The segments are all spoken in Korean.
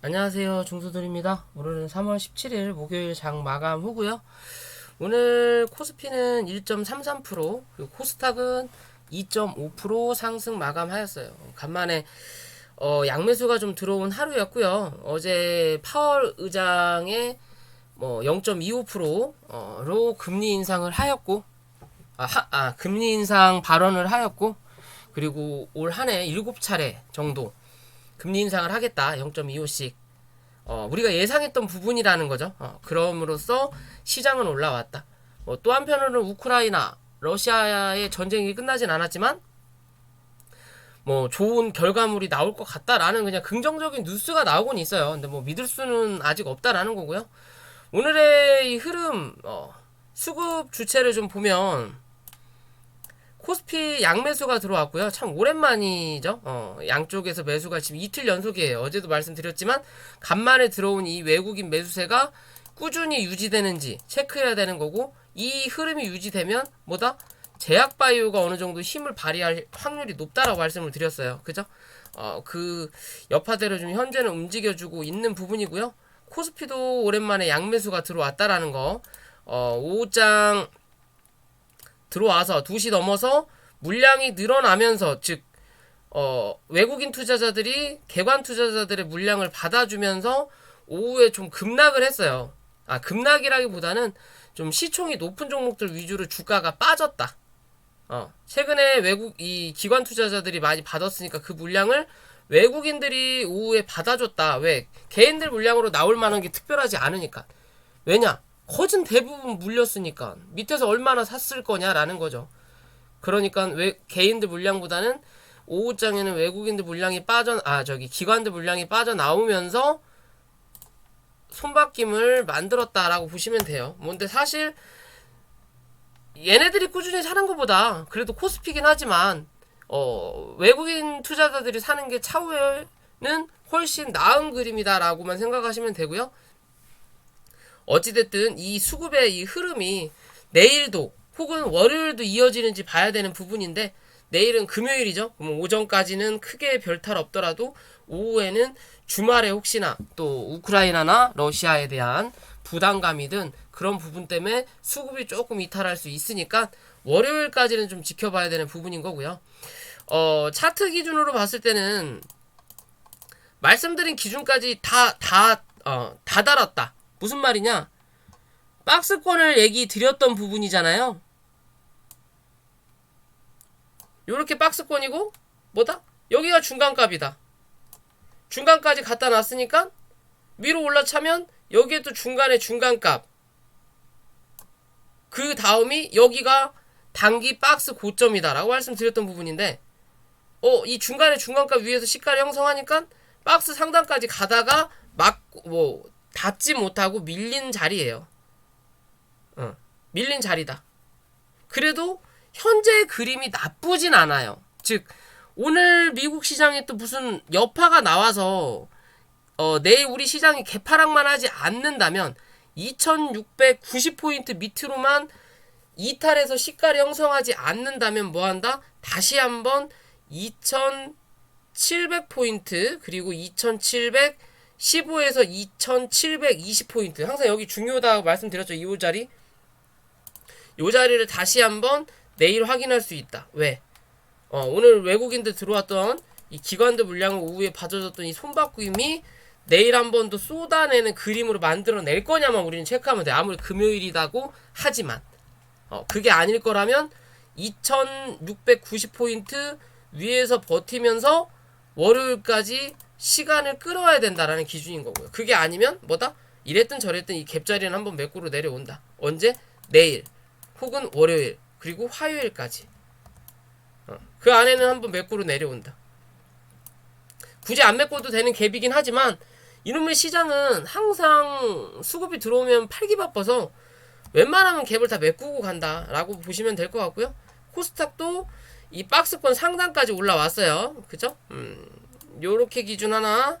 안녕하세요. 중수들입니다. 오늘은 3월 17일 목요일 장 마감 후고요. 오늘 코스피는 1.33% 그리고 코스닥은 2.5% 상승 마감하였어요. 간만에 어, 양매수가 좀 들어온 하루였고요. 어제 파월 의장의 뭐 0.25%로 금리 인상을 하였고 아, 하, 아 금리 인상 발언을 하였고 그리고 올 한 해 7차례 정도 금리 인상을 하겠다. 0.25씩. 어, 우리가 예상했던 부분이라는 거죠. 어, 그럼으로써 시장은 올라왔다. 뭐, 또 한편으로는 우크라이나, 러시아의 전쟁이 끝나진 않았지만, 뭐, 좋은 결과물이 나올 것 같다라는 그냥 긍정적인 뉴스가 나오곤 있어요. 근데 뭐, 믿을 수는 아직 없다라는 거고요. 오늘의 이 흐름, 어, 수급 주체를 좀 보면, 코스피 양매수가 들어왔고요. 참 오랜만이죠. 어, 양쪽에서 매수가 지금 이틀 연속이에요. 어제도 말씀드렸지만 간만에 들어온 이 외국인 매수세가 꾸준히 유지되는지 체크해야 되는 거고 이 흐름이 유지되면 뭐다? 제약 바이오가 어느 정도 힘을 발휘할 확률이 높다라고 말씀을 드렸어요. 그죠? 어, 그 여파대로 좀 현재는 움직여주고 있는 부분이고요. 코스피도 오랜만에 양매수가 들어왔다라는 거. 어, 5장 들어와서 2시 넘어서 물량이 늘어나면서 즉 어, 외국인 투자자들이 개관 투자자들의 물량을 받아주면서 오후에 좀 급락을 했어요. 아 급락이라기보다는 좀 시총이 높은 종목들 위주로 주가가 빠졌다. 어, 최근에 외국 이 기관 투자자들이 많이 받았으니까 그 물량을 외국인들이 오후에 받아줬다. 왜 개인들 물량으로 나올 만한 게 특별하지 않으니까. 왜냐? 거진 대부분 물렸으니까 밑에서 얼마나 샀을 거냐라는 거죠. 그러니까 왜 개인들 물량보다는 오후장에는 외국인들 물량이 빠져 아 저기 기관들 물량이 빠져 나오면서 손바뀜을 만들었다라고 보시면 돼요. 뭔데 사실 얘네들이 꾸준히 사는 것보다 그래도 코스피긴 하지만 어 외국인 투자자들이 사는 게 차후에는 훨씬 나은 그림이다라고만 생각하시면 되고요. 어찌됐든 이 수급의 이 흐름이 내일도 혹은 월요일도 이어지는지 봐야 되는 부분인데 내일은 금요일이죠. 그럼 오전까지는 크게 별탈 없더라도 오후에는 주말에 혹시나 또 우크라이나나 러시아에 대한 부담감이든 그런 부분 때문에 수급이 조금 이탈할 수 있으니까 월요일까지는 좀 지켜봐야 되는 부분인 거고요. 어, 차트 기준으로 봤을 때는 말씀드린 기준까지 다, 다, 어, 다 달았다. 무슨 말이냐? 박스권을 얘기 드렸던 부분이잖아요. 요렇게 박스권이고 뭐다? 여기가 중간값이다. 중간까지 갖다 놨으니까 위로 올라차면 여기에 또 중간에 중간값. 그 다음이 여기가 단기 박스 고점이다라고 말씀드렸던 부분인데 어, 이 중간에 중간값 위에서 시가를 형성하니까 박스 상단까지 가다가 막 뭐 닿지 못하고 밀린 자리예요. 어, 밀린 자리다. 그래도 현재 그림이 나쁘진 않아요. 즉 오늘 미국 시장에 또 무슨 여파가 나와서 어, 내일 우리 시장이 개파락만 하지 않는다면 2690포인트 밑으로만 이탈해서 시가를 형성하지 않는다면 뭐 한다? 다시 한번 2700포인트 그리고 2700 15에서 2720포인트. 항상 여기 중요하다고 말씀드렸죠. 이 자리. 이 자리를 다시 한번 내일 확인할 수 있다. 왜? 어, 오늘 외국인들 들어왔던 이 기관들 물량을 오후에 받아줬던 이 손바꿈이 내일 한 번 더 쏟아내는 그림으로 만들어낼 거냐만 우리는 체크하면 돼. 아무리 금요일이라고 하지만. 어, 그게 아닐 거라면 2690포인트 위에서 버티면서 월요일까지 시간을 끌어야 된다라는 기준인 거고요. 그게 아니면 뭐다? 이랬든 저랬든 이 갭자리는 한번 매꾸로 내려온다. 언제? 내일 혹은 월요일 그리고 화요일까지. 어, 그 안에는 한번 매꾸로 내려온다. 굳이 안 메꿔도 되는 갭이긴 하지만 이놈의 시장은 항상 수급이 들어오면 팔기 바빠서 웬만하면 갭을 다 메꾸고 간다라고 보시면 될 것 같고요. 코스닥도 이 박스권 상단까지 올라왔어요. 그죠? 음, 요렇게 기준 하나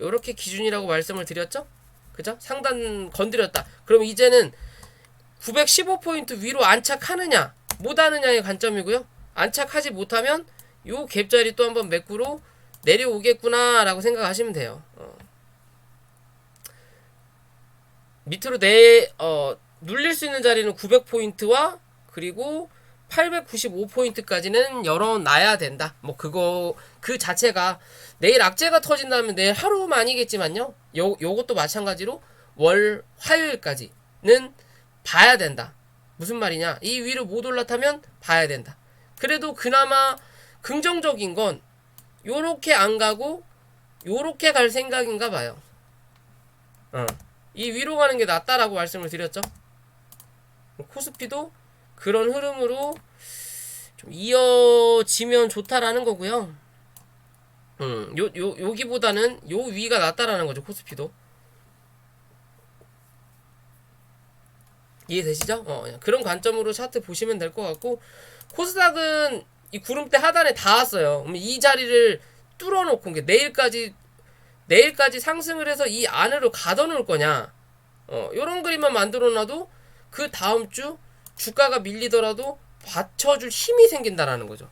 요렇게 기준이라고 말씀을 드렸죠? 그죠? 상단 건드렸다. 그럼 이제는 915포인트 위로 안착하느냐 못하느냐의 관점이고요. 안착하지 못하면 요 갭자리 또 한번 매꾸로 내려오겠구나 라고 생각하시면 돼요. 어. 밑으로 내 어, 눌릴 수 있는 자리는 900포인트와 그리고 895포인트까지는 열어놔야 된다. 뭐 그거 그 자체가 내일 악재가 터진다면 내일 하루만이겠지만요. 요 요것도 마찬가지로 월 화요일까지는 봐야 된다. 무슨 말이냐? 이 위로 못 올라타면 봐야 된다. 그래도 그나마 긍정적인 건 요렇게 안 가고 요렇게 갈 생각인가 봐요. 어. 이 위로 가는 게 낫다라고 말씀을 드렸죠. 코스피도 그런 흐름으로 좀 이어지면 좋다라는 거고요. 음, 요, 요, 여기보다는 요 위가 낫다라는 거죠, 코스피도. 이해되시죠? 어, 그냥 그런 관점으로 차트 보시면 될 것 같고, 코스닥은 이 구름대 하단에 닿았어요. 그럼 이 자리를 뚫어놓고, 내일까지, 내일까지 상승을 해서 이 안으로 가둬놓을 거냐. 어, 요런 그림만 만들어놔도 그 다음 주 주가가 밀리더라도 받쳐줄 힘이 생긴다라는 거죠.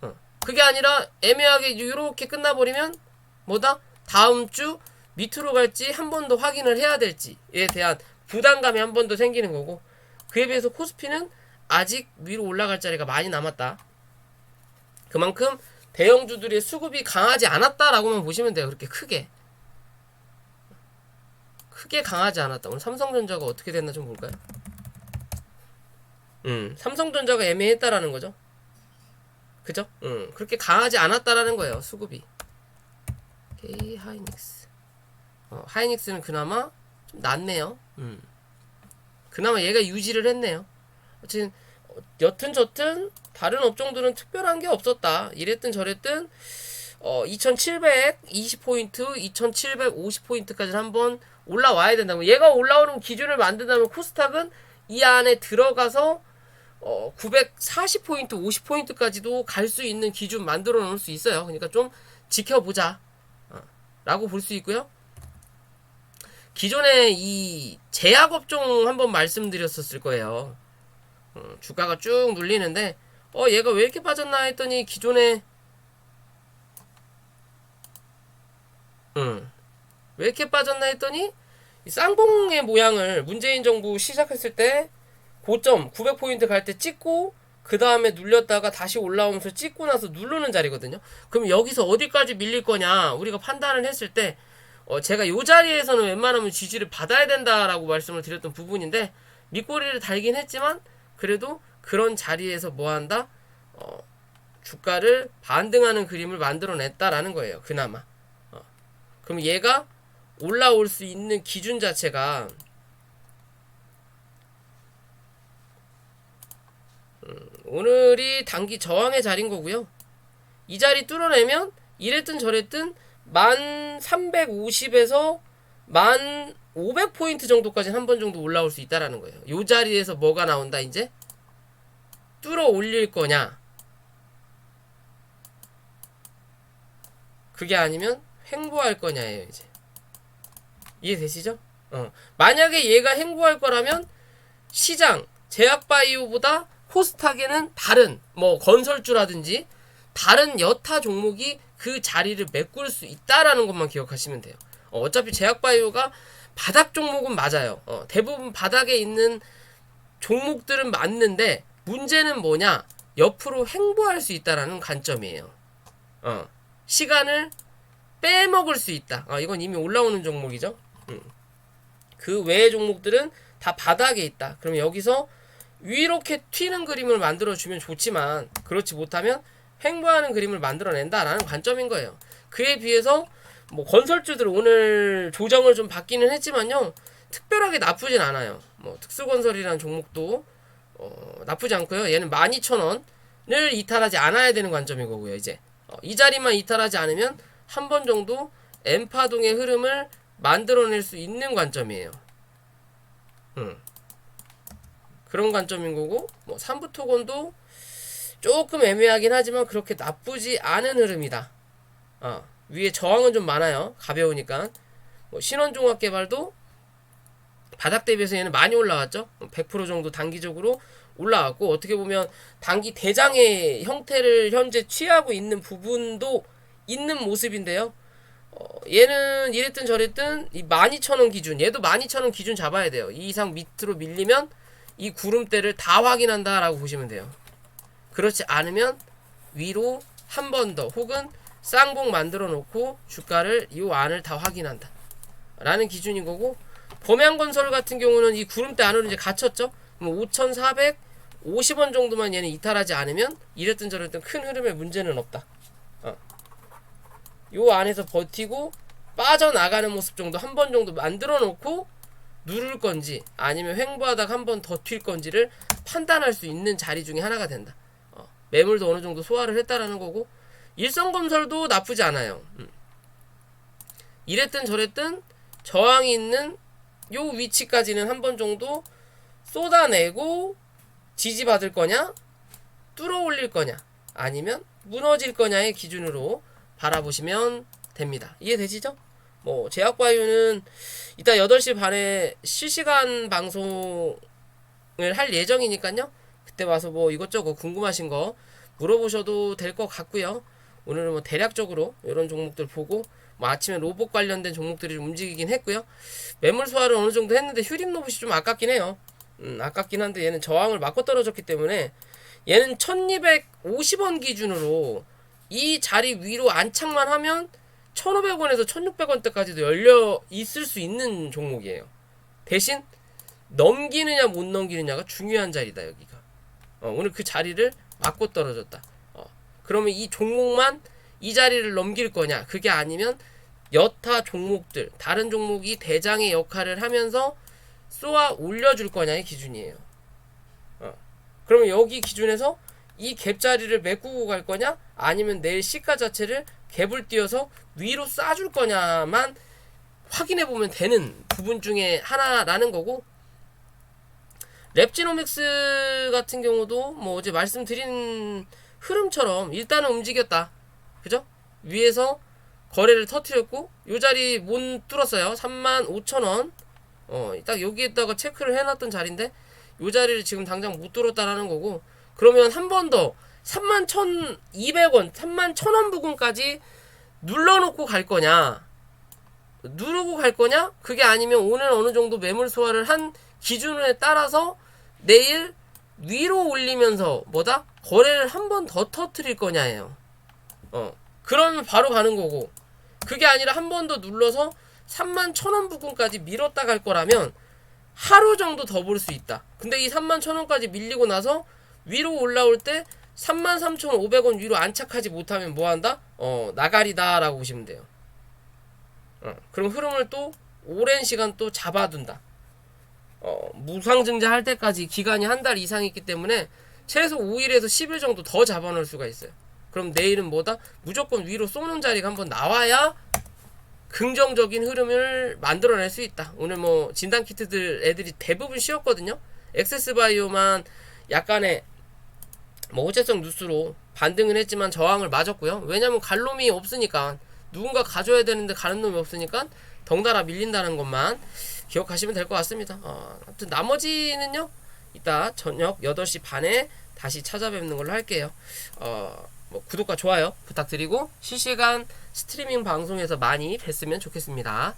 어. 그게 아니라 애매하게 이렇게 끝나버리면 뭐다? 다음 주 밑으로 갈지 한 번 더 확인을 해야 될지에 대한 부담감이 한 번 더 생기는 거고 그에 비해서 코스피는 아직 위로 올라갈 자리가 많이 남았다. 그만큼 대형주들의 수급이 강하지 않았다라고만 보시면 돼요. 그렇게 크게. 크게 강하지 않았다. 오늘 삼성전자가 어떻게 됐나 좀 볼까요? 음, 삼성전자가 애매했다라는 거죠. 그죠? 음, 그렇게 강하지 않았다라는 거예요. 수급이. 오케이, 하이닉스. 어, 하이닉스는 그나마 좀 낫네요. 음. 그나마 얘가 유지를 했네요. 어쨌든 어, 여튼 저튼 다른 업종들은 특별한 게 없었다. 이랬든 저랬든 어, 2720포인트, 2750포인트까지 한번 올라와야 된다고. 얘가 올라오는 기준을 만든다면 코스닥은 이 안에 들어가서 어, 940포인트, 50포인트까지도 갈 수 있는 기준 만들어 놓을 수 있어요. 그러니까 좀 지켜보자. 어, 라고 볼 수 있고요. 기존에 이 제약업종 한번 말씀드렸었을 거예요. 어, 주가가 쭉 눌리는데, 어, 얘가 왜 이렇게 빠졌나 했더니 기존에, 음, 왜 이렇게 빠졌나 했더니, 이 쌍봉의 모양을 문재인 정부 시작했을 때 고점 900포인트 갈 때 찍고 그 다음에 눌렸다가 다시 올라오면서 찍고 나서 누르는 자리거든요. 그럼 여기서 어디까지 밀릴 거냐 우리가 판단을 했을 때 어, 제가 요 자리에서는 웬만하면 지지를 받아야 된다라고 말씀을 드렸던 부분인데 밑꼬리를 달긴 했지만 그래도 그런 자리에서 뭐 한다? 어, 주가를 반등하는 그림을 만들어냈다라는 거예요. 그나마. 어. 그럼 얘가 올라올 수 있는 기준 자체가 오늘이 단기 저항의 자리인 거고요. 이 자리 뚫어내면 이랬든 저랬든 만 350에서 만 500포인트 정도까지 한 번 정도 올라올 수 있다라는 거예요. 이 자리에서 뭐가 나온다 이제 뚫어 올릴 거냐 그게 아니면 횡보할 거냐예요 이제 이해되시죠? 어. 만약에 얘가 행보할 거라면 시장 제약바이오보다 코스닥에는 다른 뭐 건설주라든지 다른 여타 종목이 그 자리를 메꿀 수 있다라는 것만 기억하시면 돼요. 어, 어차피 제약바이오가 바닥 종목은 맞아요. 어, 대부분 바닥에 있는 종목들은 맞는데 문제는 뭐냐? 옆으로 횡보할 수 있다라는 관점이에요. 어, 시간을 빼먹을 수 있다. 아, 이건 이미 올라오는 종목이죠. 음. 그 외의 종목들은 다 바닥에 있다. 그럼 여기서 이렇게 튀는 그림을 만들어 주면 좋지만 그렇지 못하면 횡보하는 그림을 만들어낸다라는 관점인 거예요. 그에 비해서 뭐 건설주들 오늘 조정을 좀 받기는 했지만요. 특별하게 나쁘진 않아요. 뭐 특수건설이라는 종목도 어, 나쁘지 않고요. 얘는 12,000원을 이탈하지 않아야 되는 관점인 거고요. 이제 어, 이 자리만 이탈하지 않으면 한 번 정도 엠파동의 흐름을 만들어낼 수 있는 관점이에요. 음. 그런 관점인 거고 뭐 삼부토건도 조금 애매하긴 하지만 그렇게 나쁘지 않은 흐름이다. 어, 위에 저항은 좀 많아요. 가벼우니까. 뭐 신원종합개발도 바닥 대비해서 얘는 많이 올라왔죠. 100% 정도 단기적으로 올라왔고 어떻게 보면 단기 대장의 형태를 현재 취하고 있는 부분도 있는 모습인데요. 어, 얘는 이랬든 저랬든 이 12,000원 기준 얘도 12,000원 기준 잡아야 돼요. 이 이상 밑으로 밀리면 이 구름대를 다 확인한다라고 보시면 돼요. 그렇지 않으면 위로 한 번 더 혹은 쌍봉 만들어 놓고 주가를 이 안을 다 확인한다. 라는 기준인 거고 범양건설 같은 경우는 이 구름대 안으로 이제 갇혔죠. 그럼 5,450원 정도만 얘는 이탈하지 않으면 이랬든 저랬든 큰 흐름에 문제는 없다. 어. 요 안에서 버티고 빠져나가는 모습 정도 한 번 정도 만들어 놓고 누를 건지 아니면 횡보하다가 한 번 더 튈 건지를 판단할 수 있는 자리 중에 하나가 된다. 어. 매물도 어느 정도 소화를 했다라는 거고 일성건설도 나쁘지 않아요. 음. 이랬든 저랬든 저항이 있는 요 위치까지는 한 번 정도 쏟아내고 지지받을 거냐 뚫어 올릴 거냐 아니면 무너질 거냐의 기준으로 바라보시면 됩니다. 이해되시죠? 뭐 제약바이오는 이따 8시 반에 실시간 방송을 할 예정이니까요. 그때 와서 뭐 이것저것 궁금하신 거 물어보셔도 될 것 같고요. 오늘은 뭐 대략적으로 이런 종목들 보고 뭐 아침에 로봇 관련된 종목들이 좀 움직이긴 했고요. 매물 소화를 어느 정도 했는데 휴림 로봇이 좀 아깝긴 해요. 음, 아깝긴 한데 얘는 저항을 맞고 떨어졌기 때문에 얘는 1250원 기준으로 이 자리 위로 안착만 하면 1500원에서 1600원대까지도 열려 있을 수 있는 종목이에요. 대신 넘기느냐 못 넘기느냐가 중요한 자리다 여기가. 어, 오늘 그 자리를 맞고 떨어졌다. 어, 그러면 이 종목만 이 자리를 넘길 거냐? 그게 아니면 여타 종목들 다른 종목이 대장의 역할을 하면서 쏘아 올려줄 거냐의 기준이에요. 어. 그러면 여기 기준에서 이 갭 자리를 메꾸고 갈 거냐? 아니면 내일 시가 자체를 갭을 띄어서 위로 쏴줄 거냐만 확인해 보면 되는 부분 중에 하나라는 거고 랩지노믹스 같은 경우도 뭐 어제 말씀드린 흐름처럼 일단은 움직였다. 그죠? 위에서 거래를 터트렸고 요 자리 못 뚫었어요. 35,000원. 어, 딱 여기에다가 체크를 해놨던 자리인데 요 자리를 지금 당장 못 뚫었다라는 거고 그러면 한 번 더 31,200원, 31,000원 부근까지 눌러놓고 갈 거냐? 누르고 갈 거냐? 그게 아니면 오늘 어느 정도 매물 소화를 한 기준에 따라서 내일 위로 올리면서 뭐다? 거래를 한 번 더 터트릴 거냐예요. 어. 그러면 바로 가는 거고. 그게 아니라 한 번 더 눌러서 3만 1천원 부근까지 밀었다 갈 거라면 하루 정도 더 볼 수 있다. 근데 이 3만 1천원까지 밀리고 나서 위로 올라올 때 3만 3,500원 위로 안착하지 못하면 뭐 한다? 어, 나가리다 라고 보시면 돼요. 어, 그럼 흐름을 또 오랜 시간 또 잡아둔다. 어, 무상증자 할 때까지 기간이 한 달 이상 있기 때문에 최소 5일에서 10일 정도 더 잡아놓을 수가 있어요. 그럼 내일은 뭐다? 무조건 위로 쏘는 자리가 한번 나와야 긍정적인 흐름을 만들어낼 수 있다. 오늘 뭐 진단 키트들 애들이 대부분 쉬었거든요. 엑세스바이오만 약간의 뭐 호재성 뉴스로 반등은 했지만 저항을 맞았고요. 왜냐면 갈 놈이 없으니까 누군가 가져야 되는데 가는 놈이 없으니까 덩달아 밀린다는 것만 기억하시면 될 것 같습니다. 어, 아무튼 나머지는요. 이따 저녁 8시 반에 다시 찾아뵙는 걸로 할게요. 어, 뭐 구독과 좋아요 부탁드리고 실시간 스트리밍 방송에서 많이 뵀으면 좋겠습니다.